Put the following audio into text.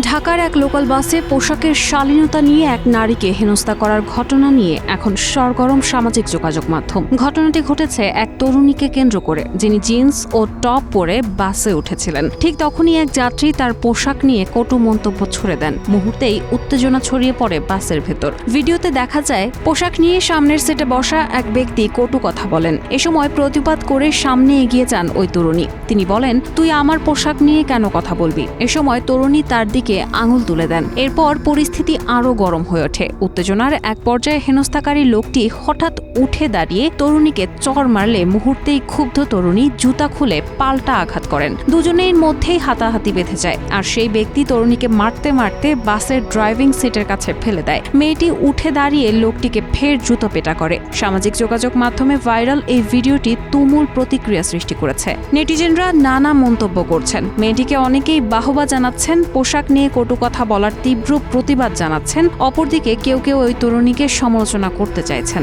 ঢাকার এক লোকাল বাসে পোশাকের শালীনতা নিয়ে এক নারীকে হেনস্থা করার ঘটনা নিয়ে এখন সরগরম সামাজিক যোগাযোগ মাধ্যম। ঘটনাটি ঘটেছে এক তরুণীকে কেন্দ্র করে, যিনি জিন্স ও টপ পরে বাসে উঠেছিলেন। ঠিক তখনই এক যাত্রী তার পোশাক নিয়ে কটু মন্তব্য ছুড়ে দেন। মুহূর্তেই উত্তেজনা ছড়িয়ে পড়ে বাসের ভেতর। ভিডিওতে দেখা যায়, পোশাক নিয়ে সামনের সিটে বসা এক ব্যক্তি কটু কথা বলেন। এ সময় প্রতিবাদ করে সামনে এগিয়ে যান ওই তরুণী। তিনি বলেন, তুই আমার পোশাক নিয়ে কেন কথা বলবি? এ সময় তরুণী তার দিকে আঙুল তুলে দেন। এরপর পরিস্থিতি আরও গরম হয়ে ওঠে। উত্তেজনার এক পর্যায়ে হেনস্থাকারী লোকটি হঠাৎ উঠে দাঁড়িয়ে তরুণীকে চর মারলে মুহূর্তেই ক্ষুব্ধ তরুণী জুতা খুলে পাল্টা আঘাত করেন। দুজনের মধ্যেই হাতাহাতি বেঁধে যায়। আর সেই ব্যক্তি তরুণীকে মারতে মারতে বাসের ড্রাইভিং সিটের কাছে ফেলে দেয়। মেয়েটি উঠে দাঁড়িয়ে লোকটিকে ফের জুতো পেটা করে। সামাজিক যোগাযোগ মাধ্যমে ভাইরাল এই ভিডিওটি তুমুল প্রতিক্রিয়া সৃষ্টি করেছে। নেটিজেনরা নানা মন্তব্য করছেন। মেয়েটিকে অনেকেই বাহবা জানাচ্ছেন, পোশাক নিয়ে কটু কথা বলার তীব্র প্রতিবাদ জানাচ্ছেন। অপরদিকে কেউ কেউ ওই তরুণীকে সমালোচনা করতে চাইছেন।